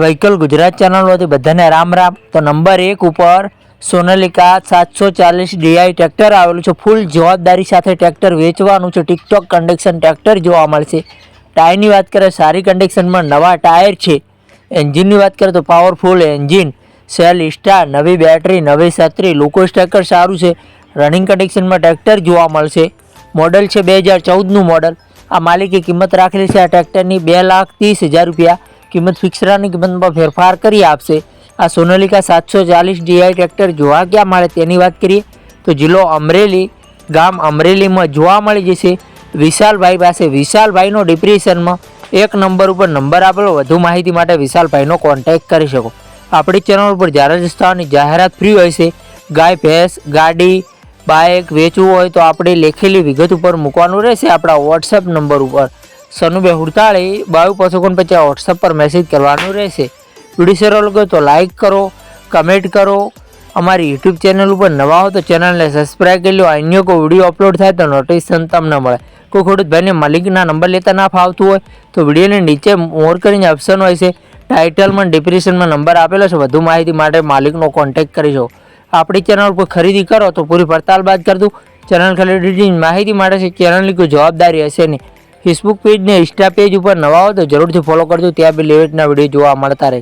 Vehicle Gujarat ચેનલમાંથી બધાને રામ રામ. તો number એક ઉપર સોનાલિકા સાતસો ચાલીસ ડીઆઈ ટ્રેક્ટર આવેલું છે. ફૂલ જવાબદારી સાથે ટ્રેક્ટર વેચવાનું છે. ટિકટોક કન્ડિશન ટ્રેક્ટર જોવા મળશે. ટાયરની વાત કરીએ, સારી કન્ડિશનમાં નવા ટાયર છે. એન્જિનની વાત કરીએ તો પાવરફુલ એન્જિન સેલ સ્ટાર નવી બેટરી નવી છત્રી લોકો ટ્રેક્ટર સારું છે. રનિંગ કન્ડિશનમાં ટ્રેક્ટર જોવા મળશે. મોડલ છે બે હજાર ચૌદનું મોડલ. આ માલિકે કિંમત રાખેલી છે. આ ટ્રેક્ટરની બે લાખ ત્રીસ હજાર રૂપિયા. કિંમત ફિક્સરાની કિંમતમાં ફેરફાર કરી આપશે. આ સોનાલિકા સાતસો ચાલીસ ડીઆઈ ટ્રેક્ટર જોવા ક્યાં મળે તેની વાત કરીએ તો જિલ્લો અમરેલી, ગામ અમરેલીમાં જોવા મળી જશે. વિશાલભાઈ પાસે વિશાલભાઈનો ડિપ્રેશનમાં એક નંબર ઉપર નંબર આપેલો. વધુ માહિતી માટે વિશાલભાઈનો કોન્ટેક્ટ કરી શકો. આપણી ચેનલ ઉપર જ્યારે રસ્તાઓની જાહેરાત ફ્રી હોય છે, ગાય, ભેંસ, ગાડી બાઇક વેચવું હોય તો આપણે લેખેલી વિગત ઉપર મૂકવાનું રહેશે આપણા વોટ્સએપ નંબર ઉપર. સનુબે હુડતાળી બાયુ પશુકોન પછી વોટ્સઅપ પર મેસેજ કરવાનું રહેશે. વીડિયો સારો લાગ્યો તો લાઇક કરો કમેન્ટ કરો. અમારી યુટ્યુબ ચેનલ ઉપર નવા હો તો ચેનલને સબસ્ક્રાઈબ કરી લો. અન્ય કોઈ વીડિયો અપલોડ થાય તો નોટિફિકેશન તમને મળે. કોઈ ખોટું ભાઈને માલિકના નંબર લેતા ના ફાવતું હોય તો વિડીયોને નીચે મોર કરીને ઓપ્શન હોય છે. ટાઇટલમાં ડિપ્રેશનમાં નંબર આપેલો છે. વધુ માહિતી માટે માલિકનો કોન્ટેક્ટ કરીશો આપણી ચેનલ પર ખરીદી કરો તો પૂરી પડતાલ બાદ કરતું ચેનલ ખરીદી માહિતી માટે છે. ચેનલની કોઈ જવાબદારી હશે નહીં. ફેસબુક પેજ ને ઇન્સ્ટા પેજ ઉપર નવા હો તો જરૂરથી ફોલો કરજો. ત્યાં બી લેવેટના વીડિયો જોવા મળતા રહે.